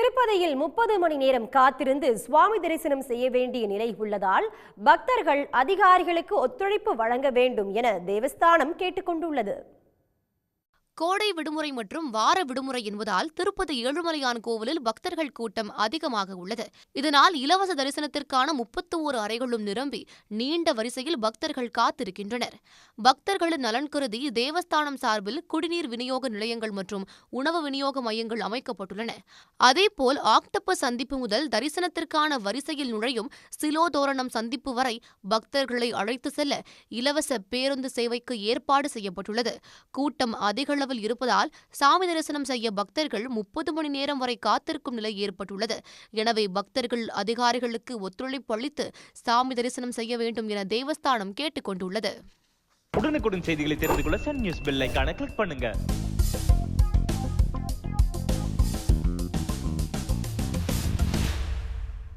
திருப்பதியில் முப்பது மணி நேரம் காத்திருந்து சுவாமி தரிசனம் செய்ய வேண்டிய நிலை உள்ளதால் பக்தர்கள் அதிகாரிகளுக்கு ஒத்துழைப்பு வழங்க வேண்டும் என தேவஸ்தானம் கேட்டுக்கொண்டுள்ளது. கோடை விடுமுறை மற்றும் வார விடுமுறை என்பதால் திருப்பதி ஏழுமலையான் கோவிலில் பக்தர்கள் கூட்டம் அதிகமாக உள்ளது. இதனால் இலவச தரிசனத்திற்கான முப்பத்து ஓரு அறைகளும் நிரம்பி நீண்ட வரிசையில் பக்தர்கள் காத்திருக்கின்றனர். பக்தர்களின் நலன் கருதி தேவஸ்தானம் சார்பில் குடிநீர் விநியோக நிலையங்கள் மற்றும் உணவு விநியோக மையங்கள் அமைக்கப்பட்டுள்ளன. அதேபோல் ஆக்டோபஸ் சந்திப்பு முதல் தரிசனத்திற்கான வரிசையில் நுழையும் சிலோதோரணம் சந்திப்பு வரை பக்தர்களை அழைத்து செல்ல இலவச பேருந்து சேவைக்கு ஏற்பாடு செய்யப்பட்டுள்ளது. கூட்டம் அதிகளவு அளவில் இருப்பதால் சாமி தரிசனம் செய்ய பக்தர்கள் முப்பது மணி நேரம் வரை காத்திருக்கும் நிலை ஏற்பட்டுள்ளது. எனவே பக்தர்கள் அதிகாரிகளுக்கு ஒத்துழைப்பு அளித்து சாமி தரிசனம் செய்ய வேண்டும் என தேவஸ்தானம் கேட்டுக் கொண்டுள்ளது உடனுக்குடன் செய்திகளை தெரிந்து கொள்ள சன் நியூஸ் பெல் ஐகானை கிளிக் பண்ணுங்க.